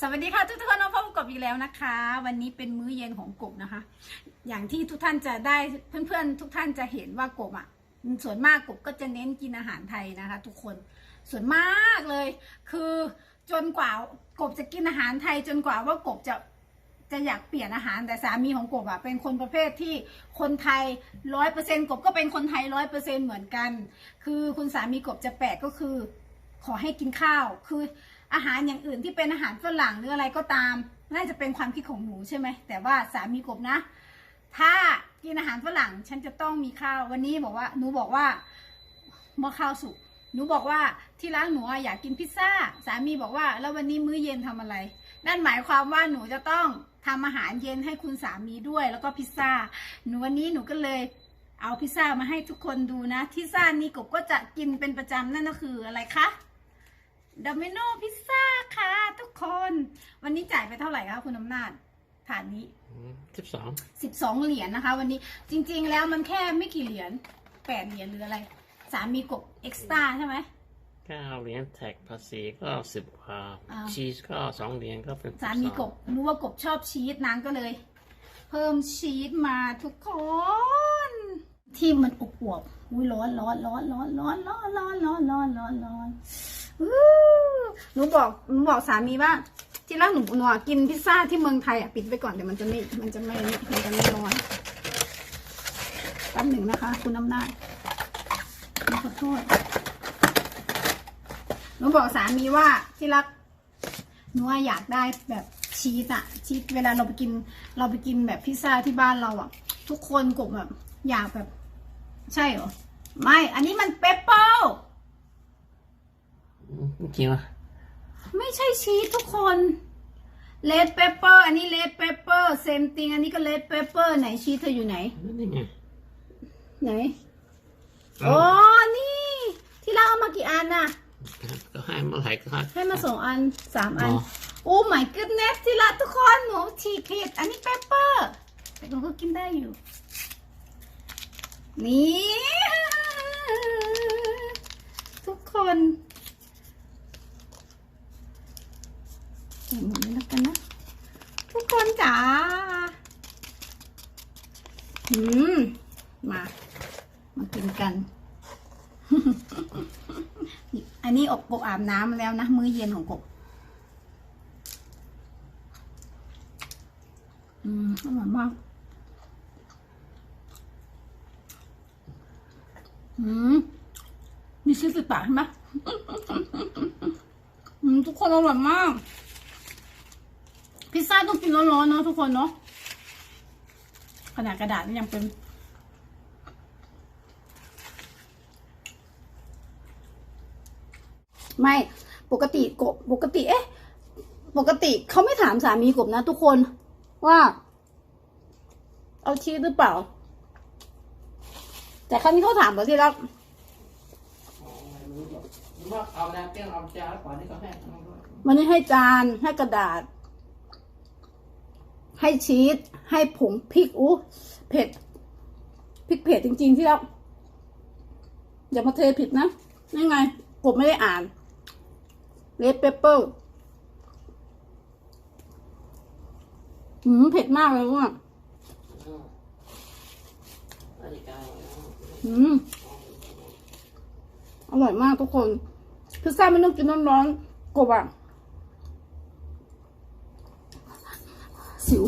สวัสดีค่ะทุกท่านน้องพ่อกบอีกแล้วนะคะ วันนี้เป็นมื้อเย็นของกบนะคะ อย่างที่ทุกท่านจะได้เพื่อนๆ ทุกท่านจะเห็นว่ากบอะ ส่วนมากกบก็จะเน้นกินอาหารไทยนะคะ ทุกคนส่วนมากเลย คือจนกว่ากบจะกินอาหารไทย จนกว่าว่ากบจะจะอยากเปลี่ยนอาหารแต่สามีของกบอะเป็นคนประเภทที่คนไทยร้อยเปอร์เซ็นกบก็เป็นคนไทยร้อยเปอร์เซ็นเหมือนกัน คือคุณสามีกบจะแปลกก็คือ ขอให้กินข้าวคือ อาหารอย่างอื่นที่เป็นอาหารฝรั่งหรืออะไรก็ตาม น่าจะเป็นความคิดของหนูใช่ไหมแต่ว่าสามีกบนะ ถ้ากินอาหารฝรั่งฉันจะต้องมีข้าววันนี้บอกว่าหนูบอกว่าหม้อข้าวสุกหนูบอกว่าที่ร้านหนูอยากกินพิซซ่าสามีบอกว่า แล้ววันนี้มื้อเย็นทำอะไร นั่นหมายความว่าหนูจะต้องทำอาหารเย็นให้คุณสามีด้วย แล้วก็พิซซ่าหนูวันนี้หนูก็เลยเอาพิซซ่ามาให้ทุกคนดูนะพิซซ่านี้กบก็จะกินเป็นประจำนั่นก็คืออะไรคะ ด o มิโนพิซซ่าค่ะทุกคน วันนี้จ่ายไปเท่าไหร่คะคุณอำนาจฐานนี้สิบสองสิบสองเหรียญนะคะ วันนี้จริง ๆ แล้วมันแค่ไม่กี่เหรียญแปดเหรียญหรืออะไร สามีกบเอ็กซ์ตร้าใช่ไหมเก้าเหรียญแท็กภาษีก็สิบกว่าอ้าวชีสก็สองเหรียญก็เป็นสามีกบรู้ว่ากบชอบชีสนางก็เลย เพิ่มชีสมาทุกคน ที่มันอบอวบๆอุ้ยร้อนร้อนร้อนร้อนร้อนร้อนร้อนร้อนร้อนร้อนร้อนอู้ หนูบอกหนูบอกสามีว่า ที่แรกหนูหนูอะกินพิซซ่าที่เมืองไทยอะปิดไปก่อนเดี๋ยวมันจะไม่มันจะไม่มันจะไม่ร้อนแป๊บหนึ่งนะคะ คุณน้ำหน้าขอโทษหนูบอกสามีว่าที่รักหนูว่าอยากได้แบบชีสอะชีสเวลาเราไปกิน เราไปกินแบบพิซซ่าที่บ้านเราอะทุกคนกบแบบอยากแบบ ใช่เหรอไม่ อันนี้มันเปปเปอร์ จริงวะไม่ใช่ชีสทุกคนเลดเปปเปอร์อันนี้เลดเปปเปอร์เซมติงอันนี้ก็เลดเปปเปอร์ไหนชีสเธออยู่ไหน นี่ไงไหนโอ้นี่ ที่เราเอามากี่อันน่ะ ก็ให้เมื่อไหร่ก็ให้ให้มาสองอันสามอันอ๋อโอ้ my goodness ที่ละทุกคนหนูฉีกผิดอันนี้เปปเปอร์แต่หนูก็กินได้อยู่ นี่ ทุกคนเห็นหมดเลยแล้วกันนะ ทุกคนจ๋าอืม มา มากินกัน อั นี้อบกบอาบน้ำมาแล้วนะ มื้อเย็นของกบอืมอร่อยมาก อืมมีชีสติดปากใช่ไหมอืมทุกคนอร่อยมาก พิซซ่าต้องกินร้อนๆเนาะทุกคนเนาะขนาดกระดาษยังเป็น ไม่ปกติกบปกติ เอ๊ะ ปกติเขาไม่ถามสามีกบนะทุกคนว่า เอาชีสหรือเปล่า แต่ครั้งนี้เขาถามเราที่รักว่าเอาแล้วเตี้ยเอาจานก่อนนี่ก็ให้วันนี้ให้จานให้กระดาษ ให้ชีสให้ผงพริกอู้เผ็ดพริกเผ็ดจริงๆที่รักอย่ามาเทผิดนะนี่ไงกบไม่ได้อ่าน เลดเปเปอร์หืมเผ็ดมากเลยว่ะอืมอร่อยมากทุกคน พิซซ่าไม่ต้องกินร้อนๆกบอะ สิว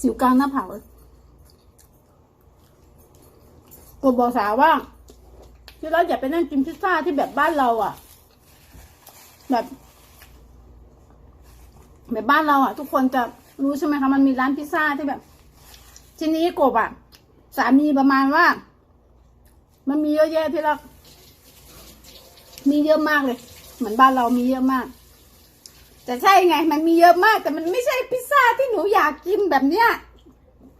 สิวกลางหน้าผากเลยกบบอกสาวว่าที่เราอย่าไปนั่งกินพิซซ่าที่แบบบ้านเราอะ แบบ แบบบ้านเราอะ ทุกคนจะรู้ใช่ไหมคะมันมีร้านพิซซ่าที่แบบ ทีนี้กบอะ สามีประมาณว่า มันมีเยอะแยะที่เรามีเยอะมากเลย เหมือนบ้านเรามีเยอะมาก แต่ใช่ไง มันมีเยอะมาก แต่มันไม่ใช่พิซซ่าที่หนูอยากกินแบบเนี้ย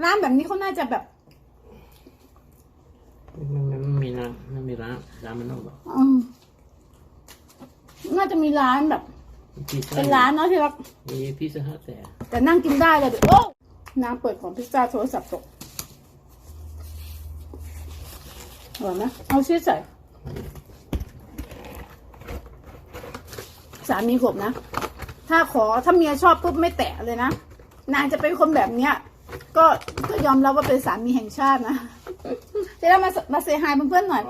ร้านแบบนี้เขาน่าจะแบบมันมันมีนะมันมีร้านร้านมันต้องบอกอืมน่าจะมีร้านแบบพิซซ่า เป็นร้านเนาะที่รักมีพิซซ่าฮัทแต่แต่นั่งกินได้เลยโอ้น้ำเปิดของพิซซ่าโทรศัพท์ตกอร่อยไหมเอาชีสใส่ สามีกบนะ ถ้าขอถ้าเมียชอบปุ๊บไม่แตะเลยนะ นางจะเป็นคนแบบเนี้ย ก็ก็ยอมรับว่าเป็นสามีแห่งชาตินะเดี๋ยวเรามามาเซฮายเพื่อนๆหน่อย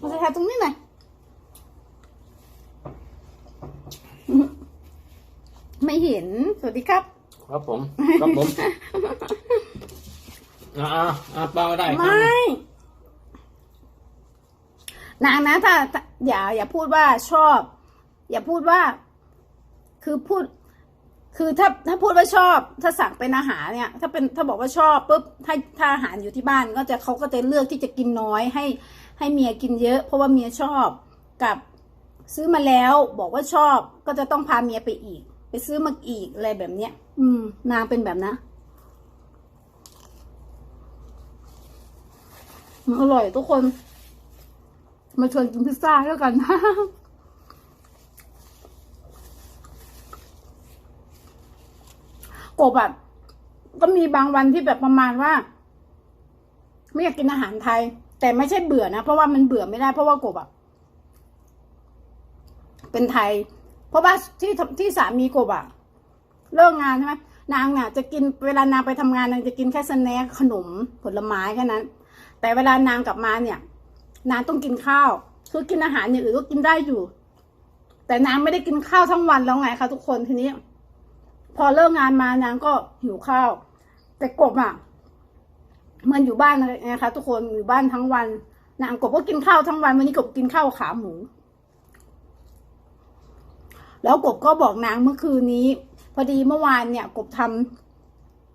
มาเซฮายตรงนี้หน่อย ไม่เห็น สวัสดีครับ ครับผม ครับผม อ่าอ่าเปล่าได้ครับไม่นางนะถ้าถ้าอย่า อย่าพูดว่าชอบ อย่าพูดว่า คือพูด คือถ้าถ้าพูดว่าชอบ ถ้าสั่งเป็นอาหารเนี่ย ถ้าเป็นถ้าบอกว่าชอบปุ๊บถ้าถ้าอาหารอยู่ที่บ้านก็จะเขาก็จะเลือกที่จะกินน้อยให้ ให้เมียกินเยอะ เพราะว่าเมียชอบกับซื้อมาแล้วบอกว่าชอบก็จะต้องพาเมียไปอีก ไปซื้อมาอีกอะไรแบบเนี้ย อืม นางเป็นแบบนะอืมอร่อยทุกคน มาชวนกินพิซซ่าแล้วกันกบอะก็มีบางวันที่แบบประมาณว่า ไม่อยากกินอาหารไทย แต่ไม่ใช่เบื่อนะ เพราะว่ามันเบื่อไม่ได้เพราะว่ากบอะเป็นไทย เพราะว่าที่ที่สามีกบอะเลิกงานใช่ไหมนางเนี่ยจะกินเวลานางไปทำงานนางจะกินแค่สแน็คขนมผลไม้แค่นั้น แต่เวลานางกลับมาเนี่ย นางต้องกินข้าวคือกินอาหารอย่างอื่นก็กินได้อยู่ แต่นางไม่ได้กินข้าวทั้งวันแล้วไงคะทุกคนทีนี้ พอเลิกงานมานางก็หิวข้าว แต่กบอะมันอยู่บ้านนะคะทุกคนอยู่บ้านทั้งวันนางกบก็กินข้าวทั้งวันวันนี้กบกินข้าวขาหมู แล้วกบก็บอกนางเมื่อคืนนี้ พอดีเมื่อวานเนี่ย กบท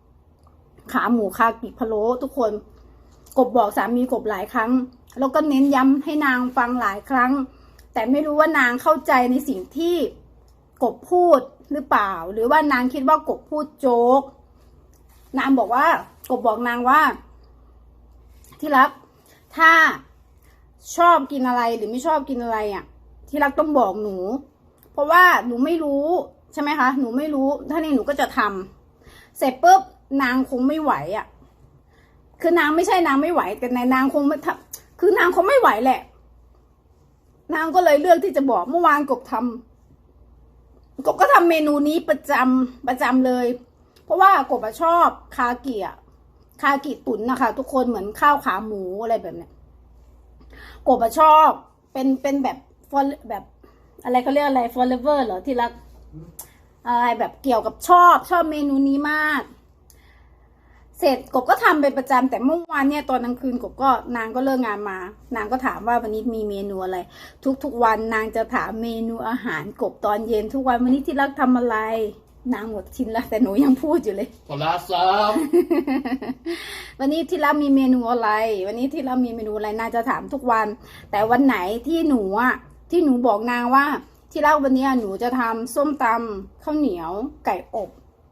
ำขาหมูคากิพะโล้ทุกคน กบบอกสามีกบหลายครั้ง แล้วก็เน้นย้ำให้นางฟังหลายครั้ง แต่ไม่รู้ว่านางเข้าใจในสิ่งที่กบพูดหรือเปล่า หรือว่านางคิดว่ากบพูดโจ๊ก นางบอกว่ากบบอกนางว่า ที่รัก ถ้าชอบกินอะไรหรือไม่ชอบกินอะไรอะ ที่รักต้องบอกหนู เพราะว่าหนูไม่รู้ใช่ไหมคะ หนูไม่รู้ ถ้านี่หนูก็จะทำเสร็จปุ๊บนางคงไม่ไหวอะ คือนางไม่ใช่นางไม่ไหวแต่ในนางคงไม่ทำคือนางคงไม่ไหวแหละ นางก็เลยเลือกที่จะบอกเมื่อวานกบทำกบก็ทำเมนูนี้ประจำประจำเลย เพราะว่ากบชอบคาเกียคากิตุ๋นนะคะ ทุกคนเหมือนข้าวขาหมูอะไรแบบเนี้ยกบชอบเป็นเป็นแบบ for แบบ อะไรเขาเรียกอะไร forever เหรอที่รักอะไรแบบเกี่ยวกับชอบชอบเมนูนี้มาก เสร็จกบก็ทำเป็นประจำแต่เมื่อวานเนี่ยตอนกลางคืนกบก็นางก็เลิกงานมา นางก็ถามว่าวันนี้มีเมนูอะไร ทุกๆวันนางจะถามเมนูอาหารกบตอนเย็นทุกวันวันนี้ที่รักทำอะไร นางหมดชิ้นละแต่หนูยังพูดอยู่เลยโทรศัพท์วันนี้ที่รักมีเมนูอะไร วันนี้ที่รักมีเมนูอะไรนางจะถามทุกวัน แต่วันไหนที่หนูอะ ที่หนูบอกนางว่าที่รักวันนี้หนูจะทำส้มตำข้าวเหนียว ไก่อบ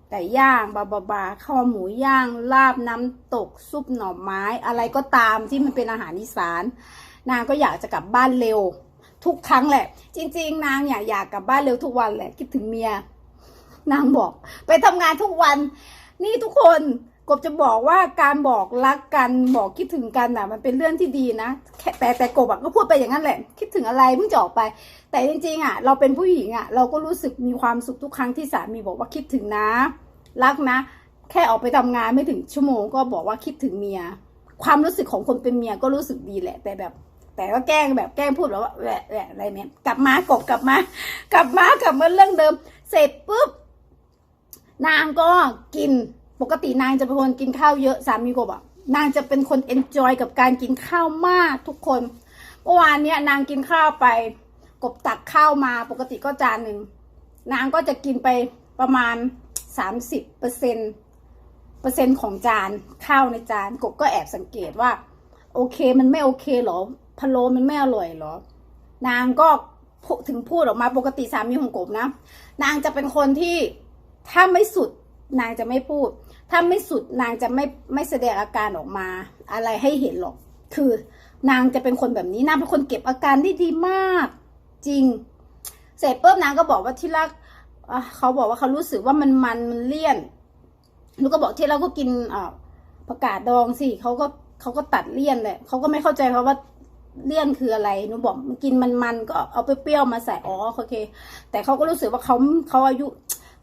ไก่ย่างบาบาบาข้าวหมูย่าง ลาบน้ำตกซุปหน่อไม้ อะไรก็ตามที่มันเป็นอาหารอีสาน นางก็อยากจะกลับบ้านเร็ว ทุกครั้งแหละ จริง ๆ นางอยากอยากกลับบ้านเร็วทุกวันแหละคิดถึงเมีย นางบอก ไปทำงานทุกวัน นี่ทุกคน กบจะบอกว่าการบอกรักกันบอกคิดถึงกันอะ มันเป็นเรื่องที่ดีนะแค่แต่แต่กบอะก็พูดไปอย่างนั้นแหละ คิดถึงอะไรเพิ่งจะออกไป แต่จริงๆอะ เราเป็นผู้หญิงอะ เราก็รู้สึกมีความสุขทุกครั้งที่สามีบอกว่าคิดถึงนะ รักนะ แค่ออกไปทำงานไม่ถึงชั่วโมงก็บอกว่าคิดถึงเมีย ความรู้สึกของคนเป็นเมียก็รู้สึกดีแหละ แต่แบบ แต่ก็แกล้งแบบแกล้งพูดแบบว่าแหวะแหวะอะไรเนี่ยกลับมากบกลับมากลับมากลับมาเรื่องเดิม เสร็จปุ๊บนางก็กิน ปกตินางจะเป็นคนกินข้าวเยอะสามีกบอะนางจะเป็นคนเอนจอยกับการกินข้าวมากทุกคนเมื่อวานเนี้ยนางกินข้าวไป กบตักข้าวมาปกติก็จานหนึ่งนางก็จะกินไปประมาณสามสิบเปอร์เซ็นเปอร์เซ็นของจานข้าวในจานกบก็แอบสังเกตว่า โอเคมันไม่โอเคหรอพะโล้มันไม่อร่อยหรอ นางก็ถึงพูดออกมาปกติสามีของกบนะ นางจะเป็นคนที่ถ้าไม่สุด นางจะไม่พูด ถ้าไม่สุดนางจะไม่ไม่แสดงอาการออกมา อะไรให้เห็นหรอก คือนางจะเป็นคนแบบนี้นางเป็นคนเก็บอาการได้ดีมาก จริง เสร็จปุ๊บนางก็บอกว่าที่รักเขาบอกว่าเขารู้สึกว่ามันมันมันเลี่ยนหนูก็บอกที่เราก็กินอ่าผักกาดดองสิเขาก็เขาก็ตัดเลี่ยนแหละเขาก็ไม่เข้าใจเขาว่าเลี่ยนคืออะไรหนูบอกกินมันๆก็เอาเปรี้ยวมาใส่อ๋อโอเค แต่เขาก็รู้สึกว่าเขาเขาอายุ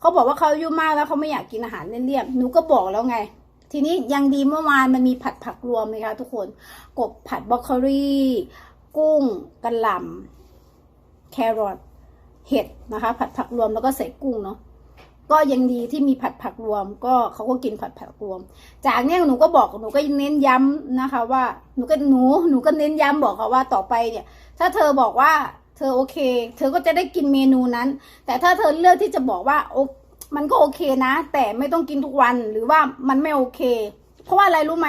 เขาบอกว่าเขาอายุมากแล้วเขาไม่อยากกินอาหารเลี่ยนๆหนูก็บอกแล้วไง ทีนี้ยังดีเมื่อวานมันมีผัดผักรวมเลยค่ะทุกคนกบผัดบรอกโคลีกุ้งกระหล่ำแครอทเห็ดนะคะ ผัดผักรวมแล้วก็ใส่กุ้งเนาะก็ยังดีที่มีผัดผักรวม ก็เขาก็กินผัดผักรวม จากเนี้ยหนูก็บอกหนูก็เน้นย้ำนะคะ ว่าหนูก็หนูหนูก็เน้นย้ำบอกเขาว่าต่อไปเนี่ย ถ้าเธอบอกว่า เธอโอเค เธอก็จะได้กินเมนูนั้น แต่ถ้าเธอเลือกที่จะบอกว่าโอมันก็โอเคนะ แต่ไม่ต้องกินทุกวันหรือว่ามันไม่โอเค เพราะว่าอะไรรู้ไหม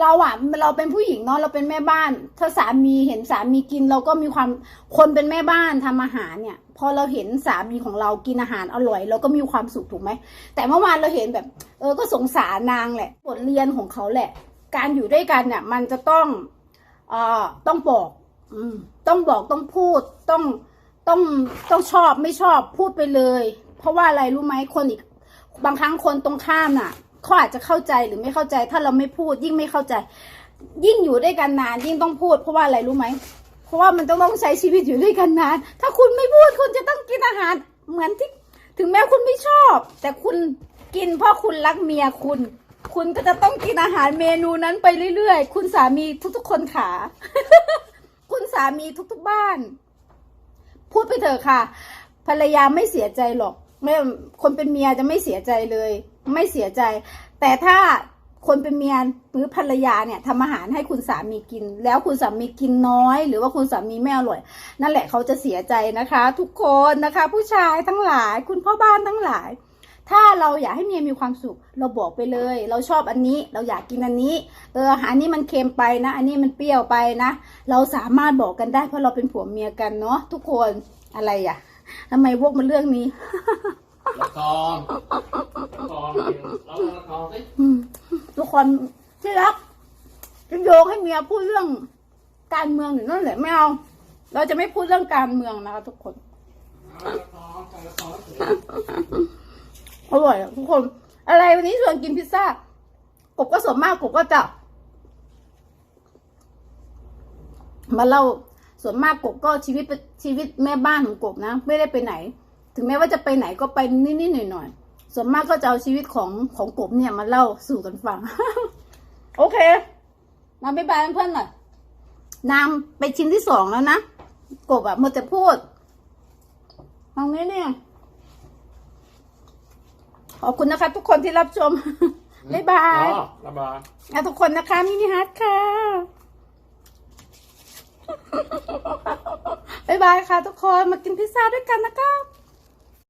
เราอะเราเป็นผู้หญิงเนาะเราเป็นแม่บ้าน ถ้าสามีเห็นสามีกินเราก็มีความคนเป็นแม่บ้านทำอาหารเนี่ย พอเราเห็นสามีของเรากินอาหารอร่อย เราก็มีความสุขถูกไหม แต่เมื่อวานเราเห็นแบบ เออก็สงสารนางแหละบทเรียนของเขาแหละ การอยู่ด้วยกันเนี่ยมันจะต้องเอ่อต้องบอก อืม ต้องบอกต้องพูดต้องต้องต้องชอบไม่ชอบพูดไปเลย เพราะว่าอะไรรู้ไหมคนอีกบางครั้งคนตรงข้ามน่ะเขาอาจจะเข้าใจหรือไม่เข้าใจ ถ้าเราไม่พูดยิ่งไม่เข้าใจ ยิ่งอยู่ด้วยกันนานยิ่งต้องพูด เพราะว่าอะไรรู้ไหมเพราะว่ามันต้องต้องใช้ชีวิตอยู่ด้วยกันนานถ้าคุณไม่พูดคุณจะต้องกินอาหารเหมือนที่ถึงแม้คุณไม่ชอบ แต่คุณกินเพราะคุณรักเมียคุณ คุณก็จะต้องกินอาหารเมนูนั้นไปเรื่อยๆ คุณสามีทุกๆคนขา สามีทุกๆบ้าน พูดไปเถอะค่ะ ภรรยาไม่เสียใจหรอกไม่คนเป็นเมียจะไม่เสียใจเลย ไม่เสียใจ แต่ถ้าคนเป็นเมียหรือภรรยาเนี่ยทำอาหารให้คุณสามีกิน แล้วคุณสามีกินน้อย หรือว่าคุณสามีไม่อร่อย นั่นแหละเขาจะเสียใจนะคะ ทุกคนนะคะ ผู้ชายทั้งหลาย คุณพ่อบ้านทั้งหลาย ถ้าเราอยากให้เมียมีความสุข เราบอกไปเลย เราชอบอันนี้ เราอยากกินอันนี้ เอออาหารนี้มันเค็มไปนะ อันนี้มันเปรี้ยวไปนะ เราสามารถบอกกันได้เพราะเราเป็นผัวเมียกันเนาะทุกคนอะไรอะทำไมวกมาเรื่องนี้ละครละครเราละครสิอืมทุกคนที่รักจะโยงให้เมียพูดเรื่องการเมืองหรือนั่นแหละไม่เอาเราจะไม่พูดเรื่องการเมืองนะคะทุกคนละครละคร อร่อยทุกคน อะไรวันนี้ชวนกินพิซซ่ากบก็ส่วนมากกบก็จะมาเล่าส่วนมากกบก็ชีวิตชีวิตแม่บ้านของกบนะ ไม่ได้ไปไหน ถึงแม้ว่าจะไปไหนก็ไปนิดๆหน่อยๆส่วนมากก็จะเอาชีวิตของของกบเนี่ยมาเล่าสู่กันฟัง โอเค มาบ๊ายบายเพื่อนหน่อยนางไปชิ้นที่สองแล้วนะกบอะมัวแต่พูดทางนี้เนี่ย ขอบคุณนะคะ ทุกคนที่รับชม บ๊ายบายอ๋อละบายอะทุกคนนะคะมินิฮัทค่ะ บ๊ายบายค่ะ ทุกคนมากินพิซซ่าด้วยกันนะคะ